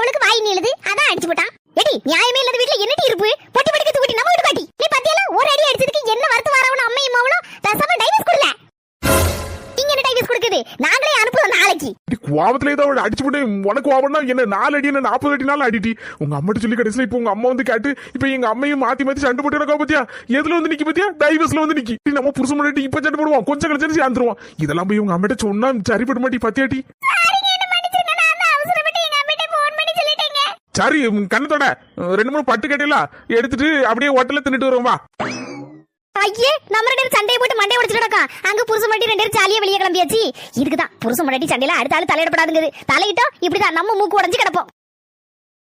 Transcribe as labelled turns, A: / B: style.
A: அடிச்சு போட்டான். எடி நியாயமே இல்லாத வீட்டுல என்னடி இருப்பு? பொட்டி படிக்க தூக்கிட்டு நம்ம வீட்டு பாட்டி நீ பாத்தியால ஒரு அடி அடிச்சதுக்கு என்ன வருத்த வரவன அம்மையும் மவளும் பேசாம டைவர்ஸ் கொடுல நீங்க என்ன டைவர்ஸ் கொடுக்குது? நாங்களே அனுப்புறோம் நாளைக்கு
B: கோவத்துல ஏதோ அவளை அடிச்சு போட்டு உனக்கு கோவம்னா என்ன நாலு அடி என்ன நாற்பது அடி நாள் அடிட்டி உங்க அம்மாட்ட சொல்லி கடைசியில இப்போ உங்க அம்மா வந்து கேட்டு இப்போ எங்க அம்மையும் மாத்தி மாத்தி சண்டை போட்டு இருக்கா பாத்தியா? எதுல வந்து நிக்கி பாத்தியா? டைவர்ஸ்ல வந்து நிக்கி. நம்ம புருஷன் முன்னாடி இப்ப சண்டை போடுவோம் கொஞ்சம் கழிச்சு சேர்ந்துருவோம் இதெல்லாம் போய் உங்க அம்மாட்ட சொன்னா சரிப்பட மாட்டி பத்தியாட்டி சரி கண்ணத்தோட ரெண்டு மூணு பட்டு கட்டையில எடுத்துட்டு அப்படியே ஹோட்டல்ல தின்னுட்டு வருவோம் வா.
A: ஐயே நம்ம ரெண்டு பேரும் சண்டையை போட்டு மண்டையை உடைச்சிட்டு கிடக்கோம். அங்க புருஷன் மட்டி ரெண்டு பேரும் ஜாலியா வெளியே கிளம்பியாச்சு. இதுக்குதான் புருஷன் மட்டி சண்டையில அடுத்த ஆளு தலையிடப்படாதுங்குது. தலையிட்டோம் இப்படிதான் நம்ம மூக்கு உடஞ்சு கிடப்போம்.